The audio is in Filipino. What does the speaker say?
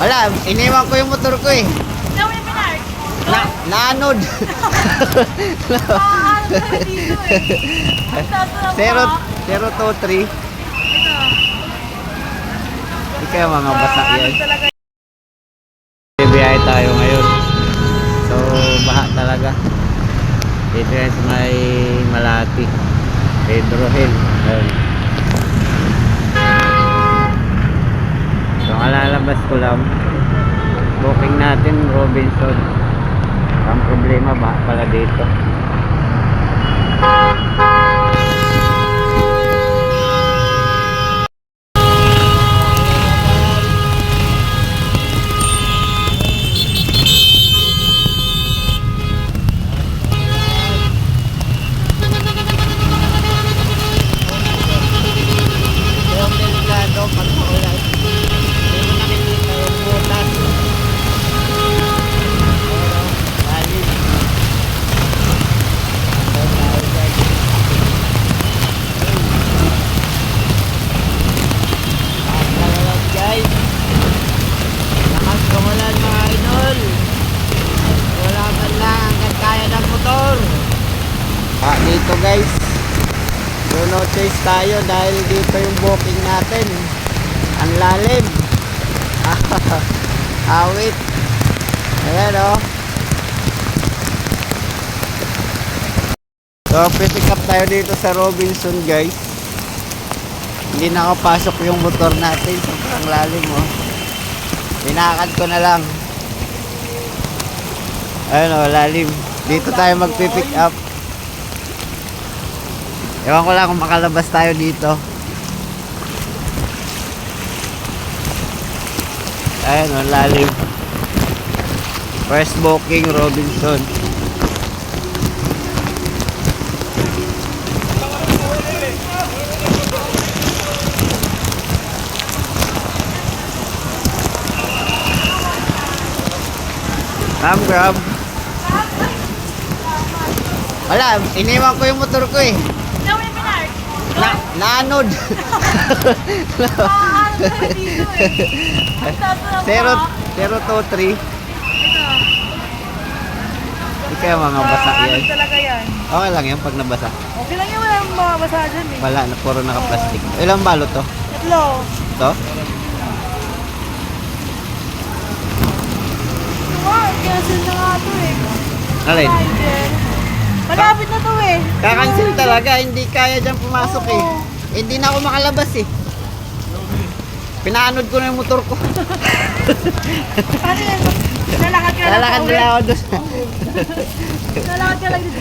Wala, iniwan ko yung motor ko eh. Ikaw yung pinark. Na, naanod. Ano ba dito eh? Ang Zero, zero, two, three. Hindi mga basa Ah, ano yan. talaga Bibiyahe tayo ngayon. So, baha talaga. Dito yan sa may Malati. Pedro Hill. Ayun. So, alalabas ko lang. Booking natin Robinson. Ang problema baha pala dito. Dito guys. Do no chase tayo dahil dito yung booking natin. Ang lalim. Awit. Ayan o. So, pick up tayo dito sa Robinson guys. Hindi nakapasok yung motor natin. Sobrang lalim o. Binakad ko na lang. Ayun o, lalim. Dito tayo magpipick up. Ewan ko lang kung makalabas tayo dito. Ayun, ang lalim. First booking, Robinson. Grab, grab. Wala, iniwan ko yung motor ko eh. Tato lang zero, ba? zero, two, three. Kaya mga basa ano yan. talaga yan? Okay lang yan pag nabasa. Okay lang yan, walang mababasa dyan eh. Wala na, puro naka-plastic. Ilang balot to? Tatlo. To? Wow, cancel na nga to eh. Alin? Malapit na to eh. Kakancel talaga, hindi kaya dyan pumasok eh. Hindi na ako makalabas eh. Pinaanod ko na yung motor ko. Yan? Lalakad ka lang Lalakad nila ako doon. Lalakad ka lang dito.